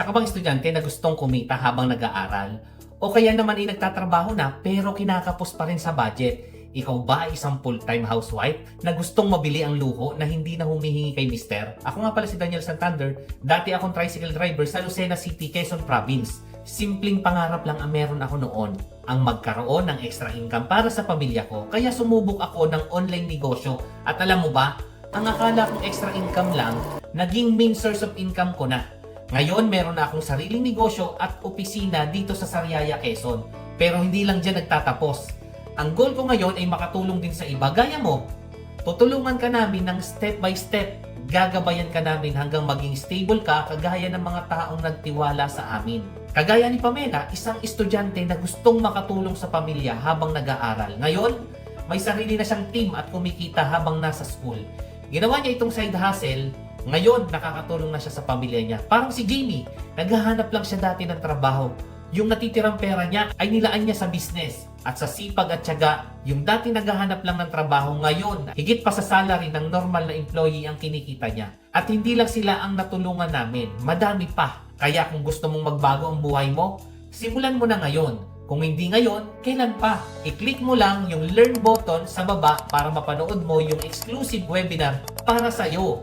Taka bang estudyante na gustong kumita habang nag-aaral? O kaya naman ay nagtatrabaho na pero kinakapos pa rin sa budget? Ikaw ba isang full-time housewife na gustong mabili ang luho na hindi na humihingi kay mister? Ako nga pala si Daniel Santander, dati akong tricycle driver sa Lucena City, Quezon Province. Simpleng pangarap lang ang meron ako noon, ang magkaroon ng extra income para sa pamilya ko. Kaya sumubok ako ng online negosyo. At alam mo ba, ang akala kong extra income lang, naging main source of income ko na. Ngayon, meron na akong sariling negosyo at opisina dito sa Sariaya, Quezon. Pero hindi lang dyan nagtatapos. Ang goal ko ngayon ay makatulong din sa iba gaya mo. Tutulungan ka namin ng step by step. Gagabayan ka namin hanggang maging stable ka kagaya ng mga taong nagtiwala sa amin. Kagaya ni Pamela, isang estudyante na gustong makatulong sa pamilya habang nag-aaral. Ngayon, may sarili na siyang team at kumikita habang nasa school. Ginawa niya itong side hustle ngayon, nakakatulong na siya sa pamilya niya. Parang si Jamie, naghahanap lang siya dati ng trabaho. Yung natitirang pera niya ay nilaan niya sa business. At sa sipag at tiyaga, yung dati naghahanap lang ng trabaho ngayon, higit pa sa salary ng normal na employee ang kinikita niya. At hindi lang sila ang natulungan namin, madami pa. Kaya kung gusto mong magbago ang buhay mo, simulan mo na ngayon. Kung hindi ngayon, kailan pa? I-click mo lang yung learn button sa baba para mapanood mo yung exclusive webinar para sa'yo.